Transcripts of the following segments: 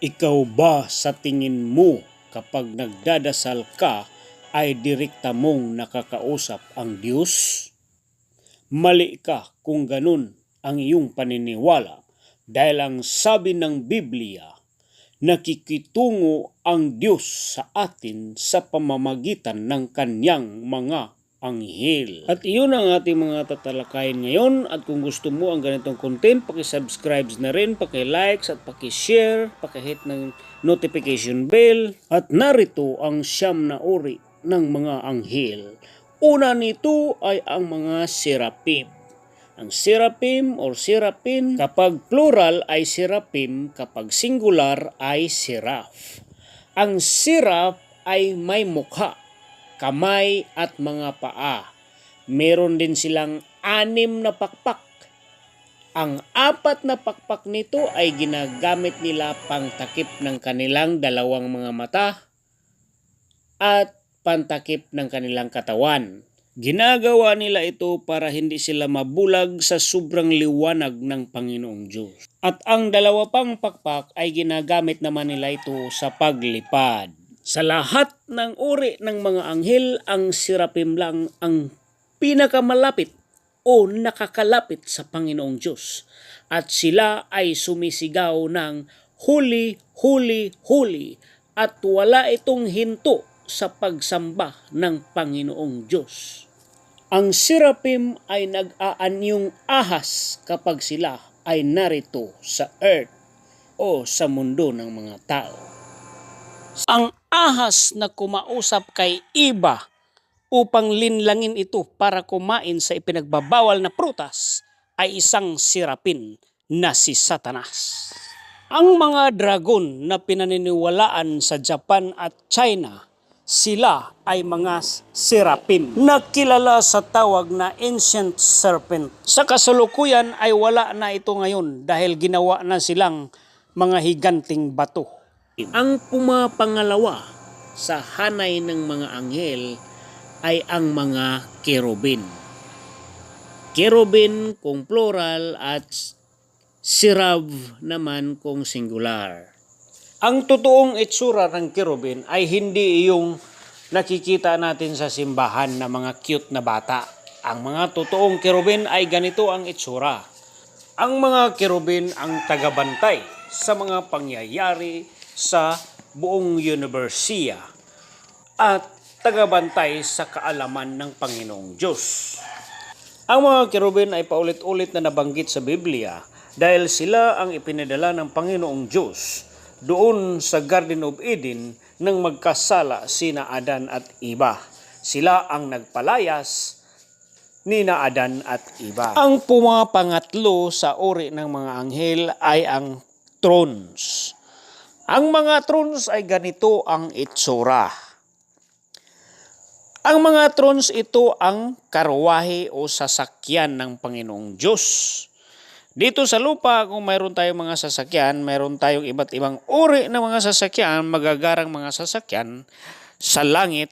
Ikaw ba sa tingin mo kapag nagdadasal ka ay direkta mong nakakausap ang Diyos? Mali ka kung ganun ang iyong paniniwala dahil ang sabi ng Biblia, nakikitungo ang Diyos sa atin sa pamamagitan ng kanyang mga anghel. At iyon ang ating mga tatalakayin ngayon at kung gusto mo ang ganitong content, paki-subscribe na rin, paki-likes at paki-share, paki-hit ng notification bell at narito ang siyam na uri ng mga anghel. Una nito ay ang mga seraphim. Ang seraphim or serapin, kapag plural ay seraphim, kapag singular ay seraph. Ang seraph ay may mukha, kamay at mga paa. Meron din silang anim na pakpak. Ang apat na pakpak nito ay ginagamit nila pang takip ng kanilang dalawang mga mata at pantakip ng kanilang katawan. Ginagawa nila ito para hindi sila mabulag sa sobrang liwanag ng Panginoong Diyos. At ang dalawa pang pakpak ay ginagamit naman nila ito sa paglipad. Sa lahat ng uri ng mga anghel, ang sirapim lang ang pinakamalapit o nakakalapit sa Panginoong Diyos. At sila ay sumisigaw ng huli, huli, huli at wala itong hinto sa pagsamba ng Panginoong Diyos. Ang sirapim ay nag-aanyong ahas kapag sila ay narito sa earth o sa mundo ng mga tao. Ang ahas na kumausap kay iba upang linlangin ito para kumain sa ipinagbabawal na prutas ay isang sirapin na si Satanas. Ang mga dragon na pinaniniwalaan sa Japan at China, sila ay mga serapim na kilala sa tawag na ancient serpent. Sa kasalukuyan ay wala na ito ngayon dahil ginawa na silang mga higanting bato. Ang pumapangalawa sa hanay ng mga anghel ay ang mga kerubin. Kerubin kung plural at sirav naman kung singular. Ang totoong itsura ng kerubin ay hindi yung nakikita natin sa simbahan na mga cute na bata. Ang mga totoong kerubin ay ganito ang itsura. Ang mga kerubin ang tagabantay sa mga pangyayari sa buong universiya at tagabantay sa kaalaman ng Panginoong Diyos. Ang mga kerubin ay paulit-ulit na nabanggit sa Biblia dahil sila ang ipinadala ng Panginoong Diyos doon sa Garden of Eden nang magkasala sina Adan at Iba. Sila ang nagpalayas ni na Adan at Iba. Ang pumapangatlo sa uri ng mga anghel ay ang thrones. Ang mga thrones ay ganito ang itsura. Ang mga thrones ito ang karwahe o sasakyan ng Panginoong Diyos. Dito sa lupa, kung mayroon tayong mga sasakyan, mayroon tayong iba't ibang uri ng mga sasakyan, magagarang mga sasakyan, sa langit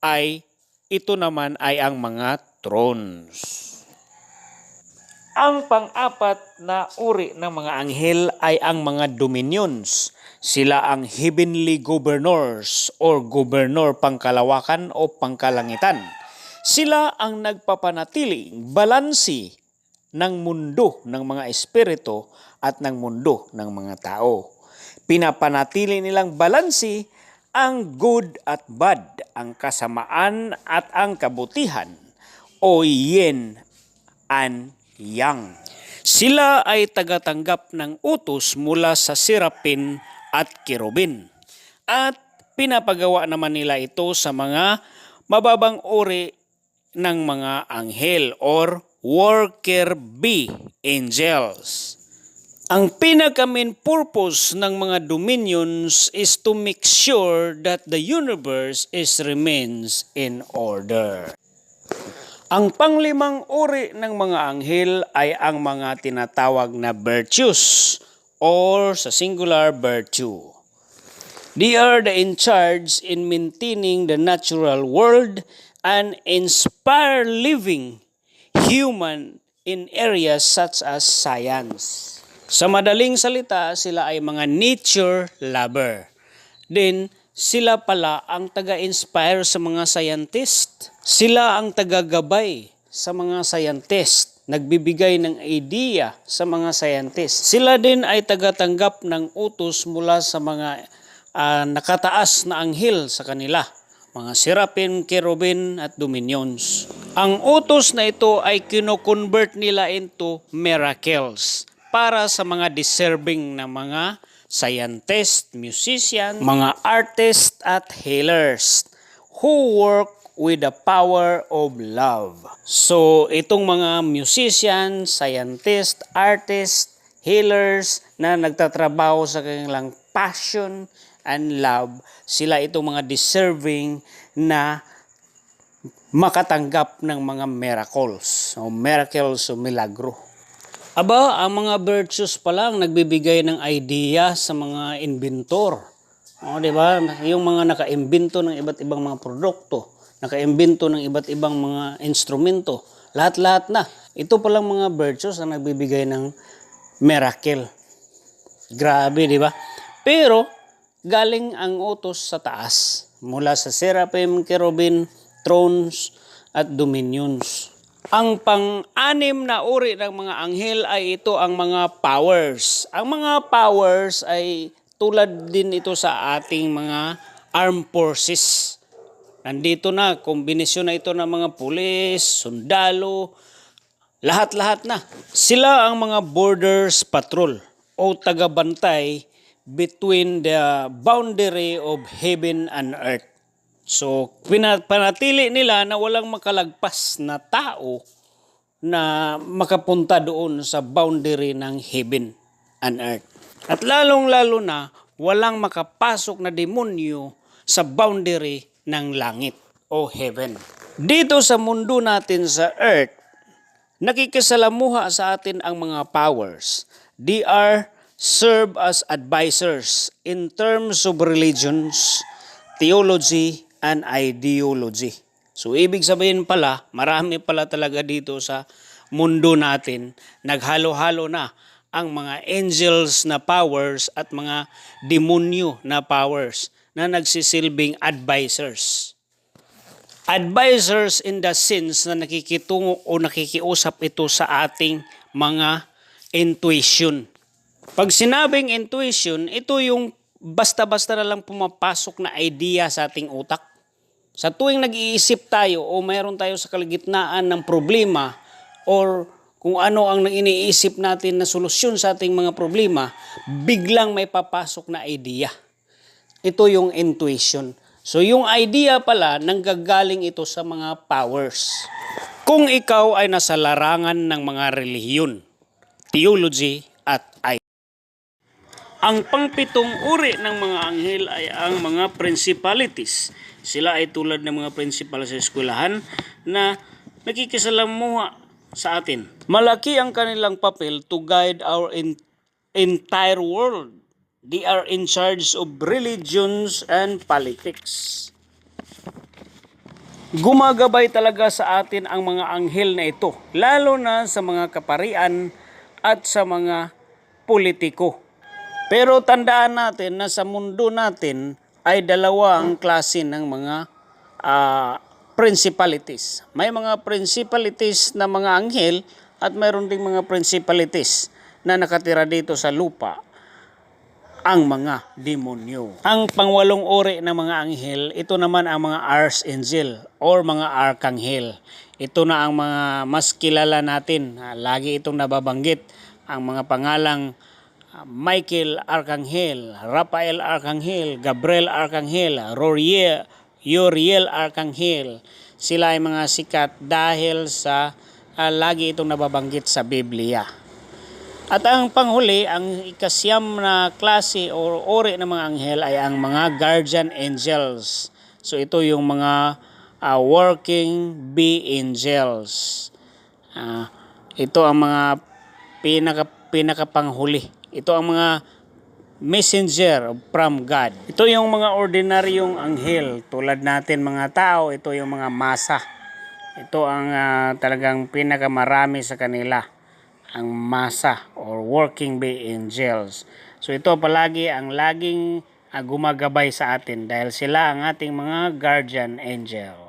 ay ito naman ay ang mga thrones. Ang pang-apat na uri ng mga anghel ay ang mga dominions. Sila ang heavenly governors or governor pangkalawakan o pangkalangitan. Sila ang nagpapanatiling balansi ng mundo ng mga espiritu at ng mundo ng mga tao. Pinapanatili nilang balansi ang good at bad, ang kasamaan at ang kabutihan o yin and yang. Sila ay tagatanggap ng utos mula sa sirapin at kirubin. At pinapagawa naman nila ito sa mga mababang uri ng mga anghel or worker bee angels. Ang pinaka main purpose ng mga dominions is to make sure that the universe is remains in order. Ang panglimang uri ng mga anghel ay ang mga tinatawag na virtues or sa singular virtue. They are the in charge in maintaining the natural world and inspire living human in areas such as science. Sa madaling salita, sila ay mga nature lover. Then, sila pala ang taga-inspire sa mga scientist. Sila ang taga-gabay sa mga scientist. Nagbibigay ng idea sa mga scientist. Sila din ay tagatanggap ng utos mula sa mga ah, nakataas na anghel sa kanila mga serapin, kerubin at dominions. Ang utos na ito ay kino-convert nila into miracles para sa mga deserving na mga scientist, musician, mga artist at healers who work with the power of love. So, itong mga musician, scientist, artist, healers na nagtatrabaho sa kanilang passion and love, sila itong mga deserving na makatanggap ng mga miracles o miracles o milagro. Aba, ang mga virtues pa lang nagbibigay ng idea sa mga inventor. O, di ba? Yung mga nakaimbento ng iba't ibang mga produkto, nakaimbento ng iba't ibang mga instrumento, lahat-lahat na. Ito pa lang mga virtues na nagbibigay ng miracle. Grabe, di ba? Pero, galing ang utos sa taas, mula sa seraphim, kerubin, thrones, at dominions. Ang pang-anim na uri ng mga anghel ay ito ang mga powers. Ang mga powers ay tulad din ito sa ating mga armed forces. Nandito na, kombinasyon na ito ng mga pulis, sundalo, lahat-lahat na. Sila ang mga borders patrol o tagabantay between the boundary of heaven and earth. So, panatili nila na walang makalagpas na tao na makapunta doon sa boundary ng heaven and earth. At lalong-lalo na, walang makapasok na demonyo sa boundary ng langit o heaven. Dito sa mundo natin sa earth, nakikisalamuha sa atin ang mga powers. They are serve as advisors in terms of religions, theology, and ideology. So, ibig sabihin pala, marami pala talaga dito sa mundo natin, naghalo-halo na ang mga angels na powers at mga demonyo na powers na nagsisilbing advisors. Advisors in the sense na nakikitungo o nakikiusap ito sa ating mga intuition. Pag sinabing intuition, ito yung basta-basta na lang pumapasok na idea sa ating utak. Sa tuwing nag-iisip tayo o mayroon tayo sa kalagitnaan ng problema or kung ano ang iniisip natin na solusyon sa ating mga problema, biglang may papasok na idea. Ito yung intuition. So yung idea pala, nanggagaling ito sa mga powers. Kung ikaw ay nasa larangan ng mga relihiyon, theology at ideology. Ang pangpitong uri ng mga anghel ay ang mga principalities. Sila ay tulad ng mga principal sa eskwelahan na nakikisalamuha sa atin. Malaki ang kanilang papel to guide our entire world. They are in charge of religions and politics. Gumagabay talaga sa atin ang mga anghel na ito, lalo na sa mga kaparian at sa mga politiko. Pero tandaan natin na sa mundo natin ay dalawa ang klase ng mga ah, principalities. May mga principalities na mga anghel at mayroon ding mga principalities na nakatira dito sa lupa ang mga demonyo. Ang pangwalong uri ng mga anghel, ito naman ang mga archangel or mga arkanghel. Ito na ang mga mas kilala natin. Ah, Lagi itong nababanggit. Ang mga pangalang ah, Michael Arkanghel, Rafael Arkanghel, Gabriel Arkanghel, Roriel, Uriel Arkanghel. Sila ay mga sikat dahil sa ah, lagi itong nababanggit sa Biblia. At ang panghuli, ang ikasyam na klase o ori ng mga anghel ay ang mga guardian angels. So ito yung mga ah, working bee angels. Ah, ito ang mga pinaka pinakapanghuli. Ito ang mga messenger from God. Ito yung mga ordinaryong anghel tulad natin mga tao, ito yung mga masa. Ito ang ah, talagang pinakamarami sa kanila. Ang masa or working bay angels. So ito palagi ang laging ah, gumagabay sa atin dahil sila ang ating mga guardian angels.